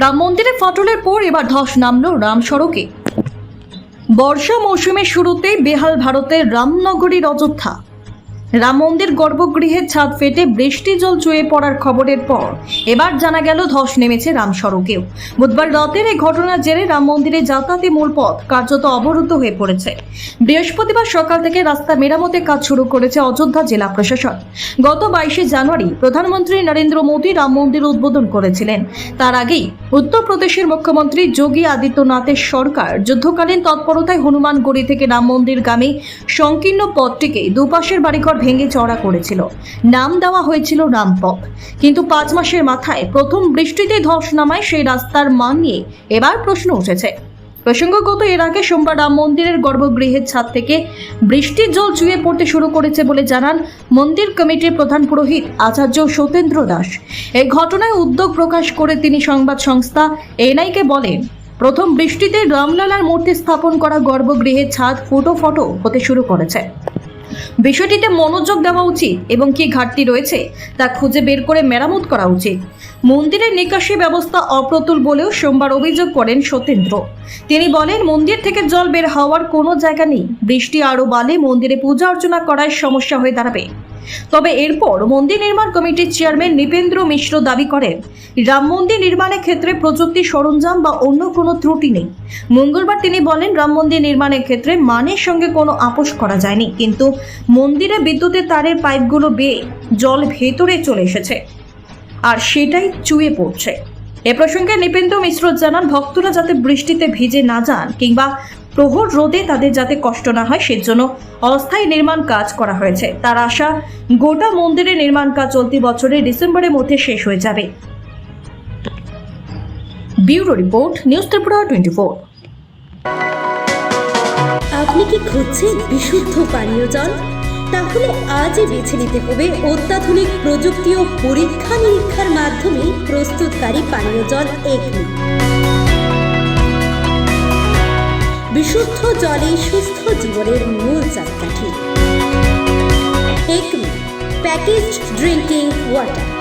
রাম মন্দিরে ফাটলের পর এবার ধস নামল রাম সড়কে। বর্ষা মৌসুমের শুরুতেই বেহাল ভারতের রামনগরীর অযোধ্যা রাম মন্দির গর্ভগৃহের ছাদ ফেটে বৃষ্টি জল চুয়ে পড়ার খবরের পর এবার জানা গেল ধস নেমেছে রাম সড়কেও বুধবার রাতের এই ঘটনার জেরে রাম মন্দিরে যাতায়াতে মূল পথ কার্যত অবরুদ্ধ হয়ে পড়েছে। বৃহস্পতিবার সকাল থেকে রাস্তা মেরামতের কাজ শুরু করেছে অযোধ্যা জেলা প্রশাসন। গত বাইশে জানুয়ারি প্রধানমন্ত্রী নরেন্দ্র মোদী রাম মন্দির উদ্বোধন করেছিলেন। তার আগেই উত্তরপ্রদেশের মুখ্যমন্ত্রী যোগী আদিত্যনাথের সরকার যুদ্ধকালীন তৎপরতায় হনুমানগড়ি থেকে রাম মন্দিরগামী সংকীর্ণ পথটিকে দুপাশের বাড়িঘর ভেঙে চড়া করেছিল। নাম দেওয়া হয়েছিল রামপথ। কিন্তু পাঁচ মাসের মাথায় প্রথম বৃষ্টিতে ধস নামায় সেই রাস্তার মান নিয়ে এবার প্রশ্ন উঠেছে। প্রসঙ্গগত এর আগে সোমবার রাম মন্দিরের গর্ভগৃহের ছাদ থেকে বৃষ্টির জল চুয়ে পড়তে শুরু করেছে বলে জানান মন্দির কমিটির প্রধান পুরোহিত আচার্য সত্যেন্দ্র দাস। এই ঘটনায় উদ্যোগ প্রকাশ করে তিনি সংবাদ সংস্থা এনআইকে বলেন, প্রথম বৃষ্টিতে রামলালার মূর্তি স্থাপন করা গর্ভগৃহের ছাদ ফুটো ফটো হতে শুরু করেছে। বিষয়টিতে মনোযোগ দেওয়া উচিত এবং কি ঘাটতি রয়েছে তা খুঁজে বের করে মেরামত করা উচিত। মন্দিরের নিকাশি ব্যবস্থা অপ্রতুল বলেও সোমবার অভিযোগ করেন সত্যেন্দ্র তিনি বলেন, মন্দির থেকে জল বের হওয়ার কোনো জায়গা নেই। বৃষ্টি আরও বালে মন্দিরে পূজা অর্চনা করায় সমস্যা হয়ে দাঁড়াবে। তবে এরপর মন্দির নির্মাণ কমিটির চেয়ারম্যান নৃপেন্দ্র মিশ্র দাবি করেন, রাম মন্দির নির্মাণের ক্ষেত্রে প্রযুক্তি সরঞ্জাম বা অন্য কোনো ত্রুটি নেই। মঙ্গলবার তিনি বলেন, রাম মন্দির নির্মাণের ক্ষেত্রে মানের সঙ্গে কোনো আপোষ করা যায়নি, কিন্তু মন্দিরে বিদ্যুতের তারের পাইপগুলো বেয়ে জল ভেতরে চলে এসেছে আর সেটাই চুয়ে পড়ছে। এ প্রসঙ্গে নৃপেন্দ্র মিশ্র জানান, ভক্তরা যাতে বৃষ্টিতে ভিজে না যান কিংবা প্রহর রোদে তাদের যাতে কষ্ট না হয়, সেজন্য অস্থায়ী নির্মাণ কাজ করা হয়েছে। তার আশা, গোটা মন্দিরের নির্মাণ কাজ চলতি বছরের ডিসেম্বরের মধ্যে শেষ হয়ে যাবে। Bureau report, news Tripura twenty four. আপনি কি খুঁজছেন বিশুদ্ধ পানীয় জল? তাহলে আজই বেছে নিতে হবে অত্যাধুনিক প্রযুক্তি ও পরীক্ষা নিরীক্ষার মাধ্যমে প্রস্তুতকারী পানীয় জল এগনি। বিশুদ্ধ জলে সুস্থ জীবনের মূল চাকাঠি। এগনি প্যাকেজড ড্রিঙ্কিং ওয়াটার